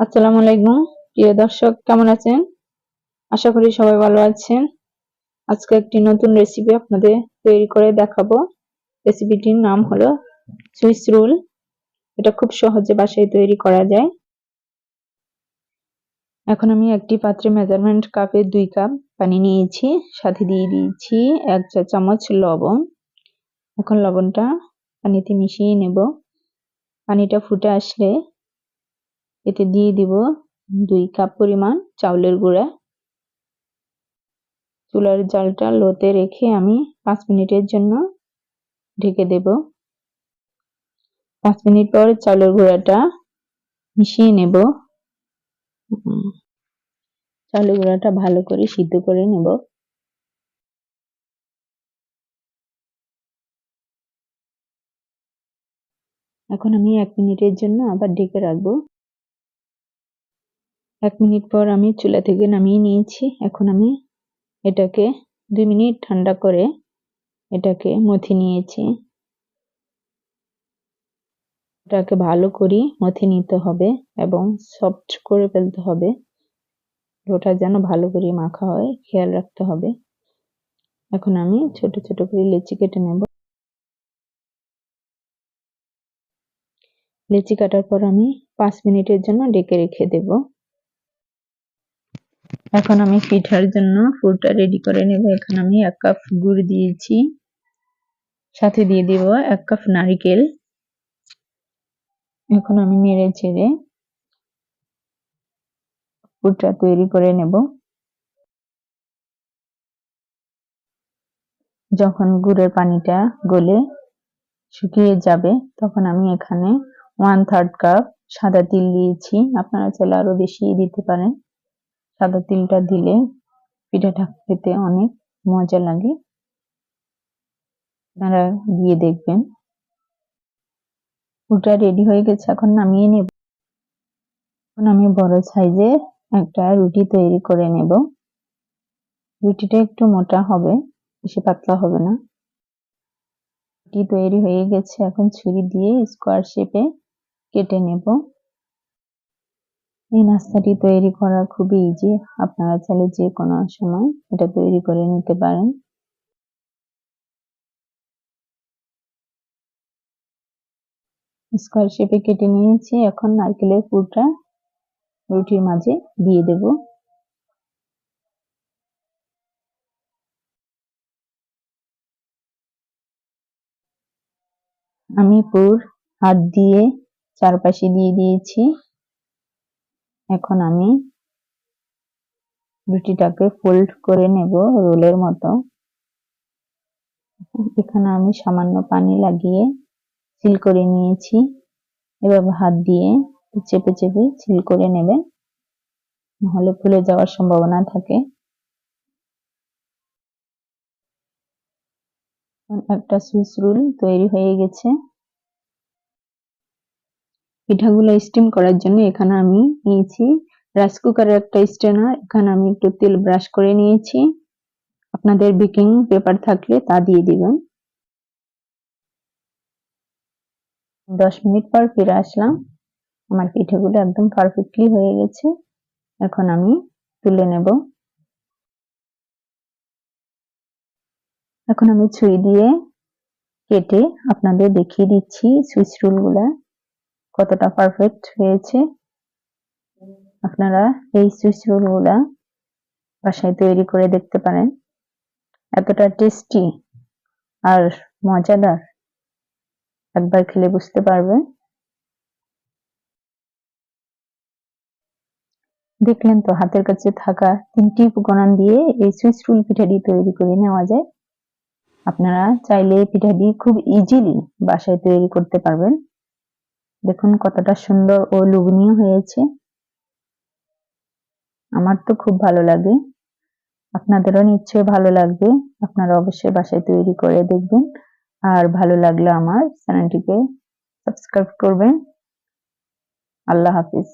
আসসালামু আলাইকুম। প্রিয় দর্শক, কেমন আছেন? আশা করি সবাই ভালো আছেন। আজকে একটি নতুন রেসিপি আপনাদের তৈরি করে দেখাবো। রেসিপিটির নাম হলো সুইস রোল এটা খুব সহজে বাসায় তৈরি করা যায়। এখন আমি একটি পাত্রে মেজারমেন্ট কাপে দুই কাপ পানি নিয়েছি। সাথে দিয়ে দিয়েছি এক চা চামচ লবণ। এখন লবণটা পানিতে মিশিয়ে নেব। পানিটা ফুটে আসলে এতে দিয়ে দিব দুই কাপ পরিমাণ চাউলের গুঁড়া। চুলার জালটা লোতে রেখে আমি পাঁচ মিনিটের জন্য ঢেকে দেব। পাঁচ মিনিট পর চাউলের গুঁড়াটা মিশিয়ে নেব। চাউলের গুঁড়াটা ভালো করে সিদ্ধ করে নেব। এখন আমি এক মিনিটের জন্য আবার ঢেকে রাখব। এক মিনিট পর আমি চুলা থেকে নামিয়ে নিয়েছি। এখন আমি এটাকে দুই মিনিট ঠান্ডা করে এটাকে মথে নিয়েছি। এটাকে ভালো করে মথে নিতে হবে এবং সফট করে ফেলতে হবে। ওটা যেন ভালো করে মাখা হয়, খেয়াল রাখতে হবে। এখন আমি ছোট ছোট করে লেচি কেটে নেব। লেচি কাটার পর আমি পাঁচ মিনিটের জন্য ডেকে রেখে দেবো। এখন আমি পিঠার জন্য পুরটা রেডি করে নেব। এখানে আমি এক কাপ গুড় দিয়েছি। সাথে দিয়ে দিব এক কাপ নারিকেল। এখন আমি নেড়ে ছেড়ে পুরটা তৈরি করে নেব। যখন গুড়ের পানিটা গলে শুকিয়ে যাবে, তখন আমি এখানে ওয়ান থার্ড কাপ সাদা তিল দিয়েছি। আপনারা চাইলে আরও বেশি দিতে পারেন। সাদা তিলটা দিলে পিঠাটা খেতে অনেক মজা লাগে। আপনারা দিয়ে দেখবেন। ওটা রেডি হয়ে গেছে, এখন নামিয়ে নেব। এখন আমি বড় সাইজে একটা রুটি তৈরি করে নেব। রুটিটা একটু মোটা হবে, বেশি পাতলা হবে না। রুটি তৈরি হয়ে গেছে, এখন ছুরি দিয়ে স্কোয়ার শেপে কেটে নেব। এই নাস্তাটি তৈরি করা খুবই ইজি আপনারা চাইলে যে কোনো সময় এটা তৈরি করে নিতে পারেন। স্কোয়ার শেপে কেটে নিয়েছি। এখন নারকেলের পুরটা রুটির মাঝে দিয়ে দেব। আমি পুর হাত দিয়ে চারপাশে দিয়ে দিয়েছি। এখন আমি রুটিটাকে ফোল্ড করে নেব রোলের মতো। এখানে আমি সামান্য পানি লাগিয়ে সিল করে নিয়েছি। এবার হাত দিয়ে চেপে চেপে সিল করে নেবেন, নাহলে ফুলে যাওয়ার সম্ভাবনা থাকে। একটা সুইস রুল তৈরি হয়ে গেছে। পিঠাগুলো স্টিম করার জন্য এখানে আমি নিয়েছি। রাইস কুকারের একটা স্টেনার এখানে আমি একটু তেল ব্রাশ করে নিয়েছি। আপনাদের বেকিং পেপার থাকলে তা দিয়ে দিবেন। দশ মিনিট পর ফিরে আসলাম। আমার পিঠেগুলো একদম পারফেক্টলি হয়ে গেছে। এখন আমি তুলে নেব। এখন আমি ছুরি দিয়ে কেটে আপনাদের দেখিয়ে দিচ্ছি সুইচ রোলগুলা কতটা পারফেক্ট হয়েছে? আপনারা এই সুইচ রোলগুলা বাসায় তৈরি করে দেখতে পারেন। এতটা টেস্টি আর মজাদার। একবার খেলে বুঝতে পারবেন। দেখলেন তো হাতের কাছে থাকা তিনটি উপকরণ দিয়ে এই সুইচ রুল পিঠাটি তৈরি করে নেওয়া যায়। আপনারা চাইলে পিঠাটি খুব ইজিলি বাসায় তৈরি করতে পারবেন। দেখুন কতটা সুন্দর ও লুবনীয় হয়েছে। আমার তো খুব ভালো লাগে। আপনাদেরও নিশ্চয়ই ভালো লাগবে। আপনারা অবশ্যই বাসায় তৈরি করে দেখবেন। আর ভালো লাগলে আমার চ্যানেলটিকে সাবস্ক্রাইব করবেন। আল্লাহ হাফিজ।